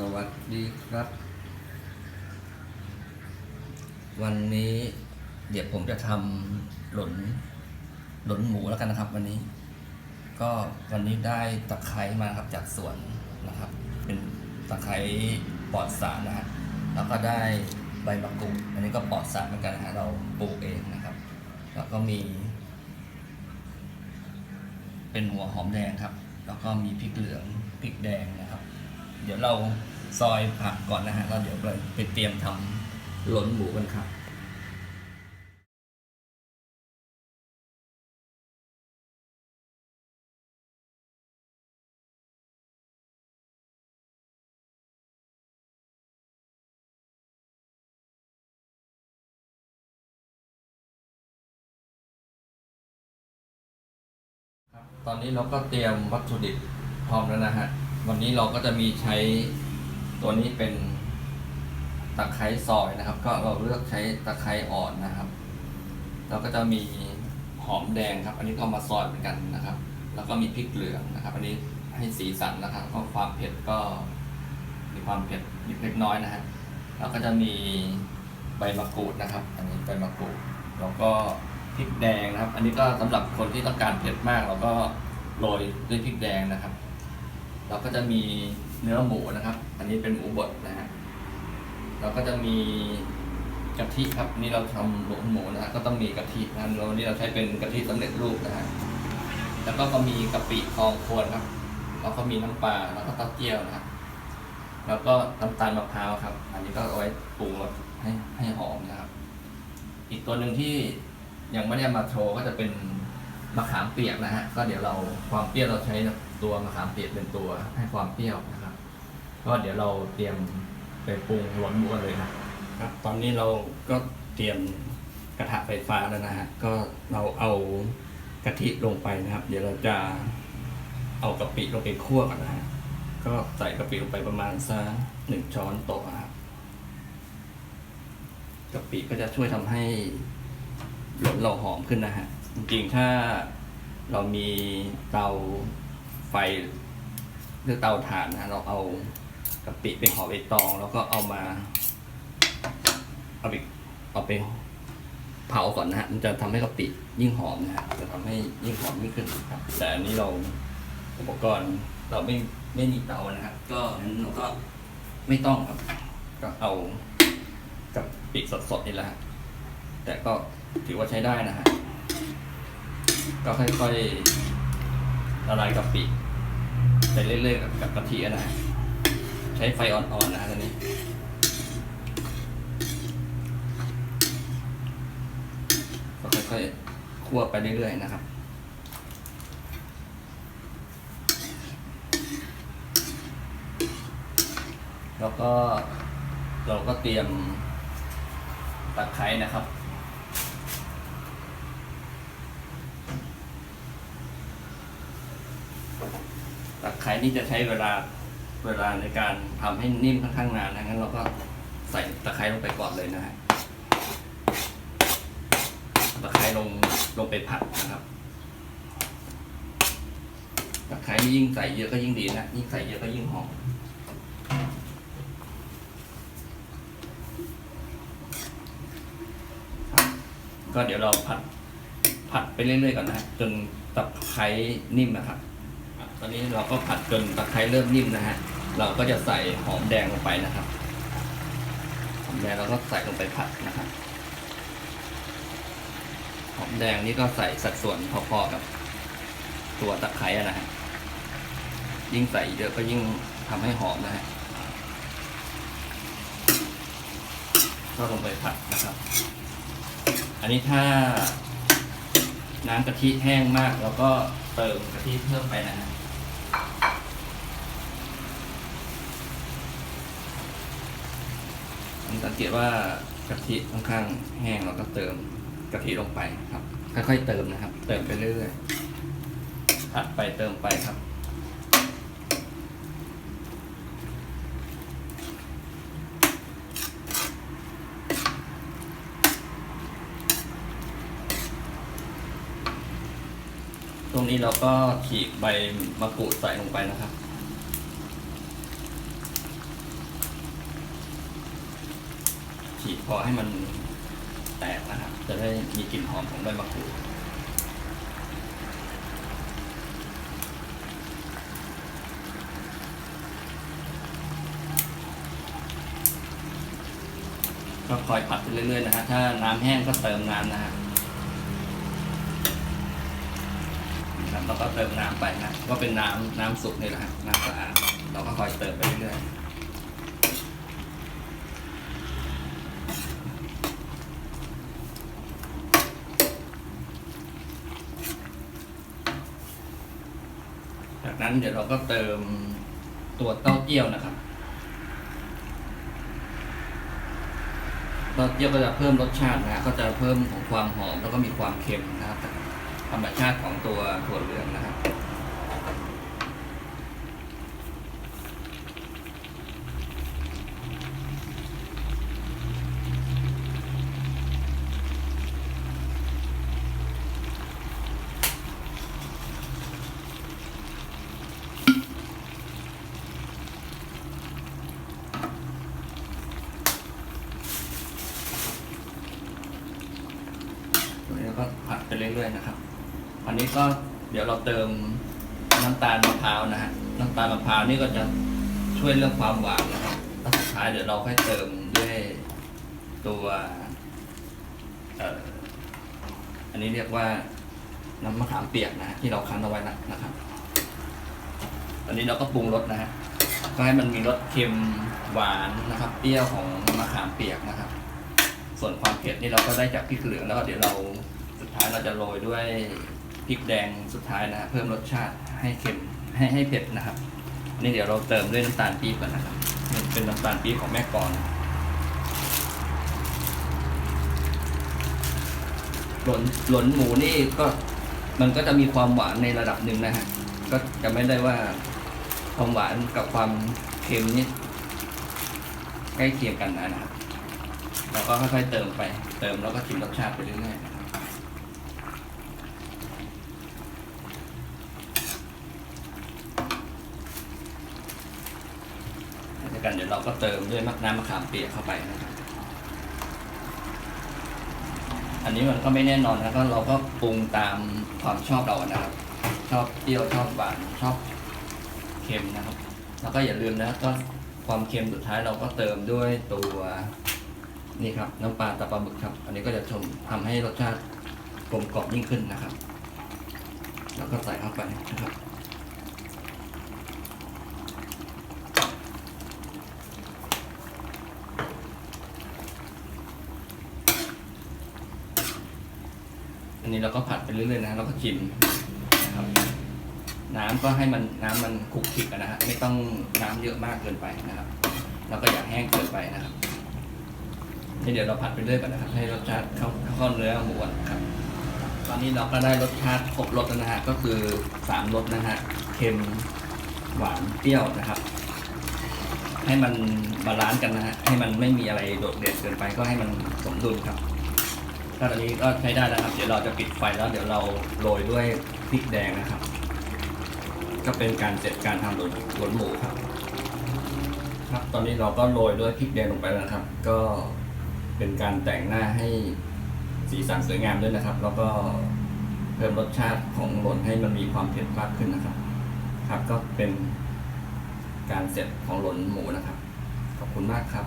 สวัสดีครับ วันนี้เดี๋ยวผมจะทำหลนหลนหมูแล้วกันนะครับ วันนี้ ก็วันนี้ได้ตะไคร้มาครับจากสวนนะครับ เป็นตะไคร้ปลอดสารนะฮะแล้วก็ได้ใบมะกรูดอันนี้ก็ปลอดสารเหมือนกันนะฮะเราปลูกเองนะครับ แล้วก็มี เป็นหัวหอมแดงครับ แล้วก็มีพริกเหลืองพริกแดงนะ เดี๋ยวเราซอยผักก่อนนะฮะแล้วเดี๋ยวไปเตรียมทำหลนหมูกันครับตอนนี้เราก็เตรียมวัตถุดิบพร้อมแล้วนะฮะ วันนี้เราก็จะมีใช้ตัวนี้เป็นตะไคร้ซอยนะครับ ก็เราเลือกใช้ตะไคร้อ่อนนะครับแล้วก็จะมีหอมแดงครับ อันนี้ก็มาซอยเหมือนกันนะครับ แล้วก็มีพริกเหลืองนะครับ อันนี้ให้สีสันนะครับก็ความเผ็ดก็มีความเผ็ดนิดเล็กน้อยนะฮะแล้วก็จะมีใบมะกรูดนะครับ อันนี้ใบมะกรูดแล้วก็พริกแดงนะครับ อันนี้ก็สำหรับคนที่ต้องการเผ็ดมากเราก็โรยด้วยพริกแดงนะครับ เราก็จะมีเนื้อหมูนะครับ อันนี้เป็นหมูบดนะฮะเราก็จะมีกะทิครับนี่เราทำหลนหมูนะฮะก็ต้องมีกะทินะเรานนี้เราใช้เป็นกะทิสำเร็จรูปนะฮะแล้วก็ก็มีกะปิทองควรครับแล้วก็มีน้ำปลาแล้วก็เต้าเจี้ยวนะครับ แล้วก็น้ำตาลมะพร้าวครับ อันนี้ก็เอาไว้ปรุงรสให้ให้หอมนะครับ อีกตัวหนึ่งที่ยังไม่ได้มาโชว์ก็จะเป็นมะขามเปียกนะฮะก็เดี๋ยวเราความเปรี้ยวเราใช้ ตัวมะขามเปียกเป็นตัว ให้ความเปรี้ยวนะครับ ก็เดี๋ยวเราเตรียมไปปรุงหลนหมูกันเลยนะครับ ตอนนี้เราก็เตรียมกระทะไฟฟ้าแล้วนะฮะก็เราเอากะทิลงไปนะครับ เดี๋ยวเราจะเอากะปิลงไปคั่วกันนะฮะก็ใส่กะปิลงไปประมาณสักหนึ่งช้อนโต๊ะนะครับกะปิก็จะช่วยทำให้หลนเราหอมขึ้นนะฮะจริงๆถ้าเรามีเตา ไฟหรือเตาถ่านนะเราเอากะปิเป็นห่อใบตอง แล้วก็เอามา เอาไปเอาไปเผาก่อนนะฮะมันจะทำให้กะปิยิ่งหอมนะฮะจะทำให้ยิ่งหอมยิ่งขึ้นครับ แต่อันนี้เราอุปกรณ์เราไม่ไม่มีเตานะครับก็งั้นเราก็ไม่ต้องครับ ก็เอากับปิสดๆนี่แหละแต่ก็ถือว่าใช้ได้นะฮะก็ค่อยๆละลายกะปิ ไปเรื่อยๆกับกับกะทินะฮะใช้ไฟอ่อนๆนะตอนนี้ก็ค่อยๆคั่วไปเรื่อยๆนะครับแล้วก็เราก็เตรียมตะไคร้นะครับ ตะไคร้นี่จะใช้เวลาเวลาในการทำให้นิ่มค่อนข้างนานนะงั้นเราก็ใส่ตะไคร้ลงไปก่อนเลยนะฮะตะไคร้ลงลงไปผัดนะครับตะไคร้นี่ยิ่งใส่เยอะก็ยิ่งดีนะยิ่งใส่เยอะก็ยิ่งหอมก็เดี๋ยวเราผัดผัดไปเรื่อยๆก่อนนะฮะจนตะไคร้นิ่มนะครับ อะตอนนี้เราก็ผัดจนตะไคร้เริ่มนิ่มนะฮะ เราก็จะใส่หอมแดงลงไปนะครับหอมแดงเราก็ใส่ลงไปผัดนะครับ หอมแดงนี่ก็ใส่สัดส่วนพอๆกับตัวตะไคร้นะฮะ ยิ่งใส่เยอะก็ยิ่งทำให้หอมนะฮะก็ลงไปผัดนะครับ อันนี้ถ้าน้ำกะทิแห้งมากเราก็เติมกะทิเพิ่มไปนะฮะผม สังเกตว่ากะทิค่อนข้างแห้งเราก็เติมกะทิลงไปครับ ค่อยๆเติมนะครับ เติมไปเรื่อยๆผัดไปเติมไปครับ ตรงนี้เราก็ขีดใบมะกรูดใส่ลงไปนะครับ ฉีด พอให้มันแตกนะครับ จะได้มีกลิ่นหอมของใบมะกรูดก็คอยผัดไปเรื่อยๆนะฮะถ้าน้ำแห้งก็เติมน้ำนะฮะนะครับเราก็เติมน้ำไปนะ ก็เป็นน้ำน้ำสุกนี่แหละฮะน้ำสะอาดเราก็คอยเติมไปเรื่อยๆ จากนั้นเดี๋ยวเราก็เติมตัวเต้าเจี้ยวนะครับเต้าเจี้ยวก็จะเพิ่มรสชาตินะฮะก็จะเพิ่มของความหอมแล้วก็มีความเค็มนะครับธรรมชาติของตัวถั่วเหลือง นะครับตัวก็ผัดไปเรื่อยๆนะครับ อันนี้ก็เดี๋ยวเราเติมน้ำตาลมะพร้าวนะฮะ น้ำตาลมะพร้าวนี่ก็จะช่วยเรื่องความหวานนะครับแล้วสุดท้ายเดี๋ยวเราค่อยเติมด้วยตัวเอ่ออันนี้เรียกว่าน้ำมะขามเปียกนะฮะที่เราคั้นเอาไว้นะนะครับ อันนี้เราก็ปรุงรสนะฮะก็ให้มันมีรสเค็มหวานนะครับ เปรี้ยวของมะขามเปียกนะครับ ส่วนความเผ็ดนี่เราก็ได้จากพริกเหลืองแล้วก็เดี๋ยวเรา สุดท้ายเราจะโรยด้วยพริกแดงสุดท้ายนะ เพิ่มรสชาติให้เค็มให้ให้เผ็ดนะครับอันนี่เดี๋ยวเราเติมด้วยน้ำตาลปี๊บก่อนนะครับเป็นน้ำตาลปี๊บของแม่กรหลนหลนหมูนี่ก็มันก็จะมีความหวานในระดับหนึ่งนะฮะก็จะไม่ได้ว่าความหวานกับความเค็มนี่ใกล้เคียงกันนะครับเราก็ค่อยๆเติมไป เติมแล้วก็ชิมรสชาติไปเรื่อยๆ นะครันเดี๋ยวเราก็เติมด้วยมะน้ำมะขามเปียกเข้าไปนะครับ อันนี้มันก็ไม่แน่นอนนะก็เราก็ปรุงตามความชอบเรานะครับ ชอบเปรี้ยวชอบหวานชอบเค็มนะครับ แล้วก็อย่าลืมนะก็ความเค็มสุดท้ายเราก็เติมด้วยตัวนี่ครับน้ำปลาตะปลาหมึกครับ อันนี้ก็จะชมทำให้รสชาติกลมกล่อมยิ่งขึ้นนะครับ แล้วก็ใส่เข้าไปนะครับ อันนี้เราก็ผัดไปเรื่อยๆนะเราก็ชิมนะครับน้ำก็ให้มันน้ำมันคลุกคลิกนะฮะไม่ต้องน้ำเยอะมากเกินไปนะครับแล้วก็อย่าแห้งเกินไปนะครับนี่เดี๋ยวเราผัดไปเรื่อยก่อนนะครับ ให้รสชาติเข้าเข้าเนื้อหมูนนะครับ ตอนนี้เราก็ได้รสชาติครบรสแล้วนะฮะก็คือสามรสนะฮะเค็มหวานเปรี้ยวนะครับ ให้มันบาลานซ์กันนะฮะให้มันไม่มีอะไรโดดเด่นเกินไปก็ให้มันสมดุลครับ ก็ตอนนี้ก็ใช้ได้แล้วครับ เดี๋ยวเราจะปิดไฟแล้วเดี๋ยวเราโรยด้วยพริกแดงนะครับ ก็เป็นการเสร็จการทำหลนหลนหมูครับ ครับตอนนี้เราก็โรยด้วยพริกแดงลงไปแล้วครับ ก็เป็นการแต่งหน้าให้สีสันสวยงามด้วยนะครับ แล้วก็เพิ่มรสชาติของหลนให้มันมีความเผ็ดมากขึ้นนะครับ ครับก็เป็นการเสร็จของหลนหมูนะครับ ขอบคุณมากครับ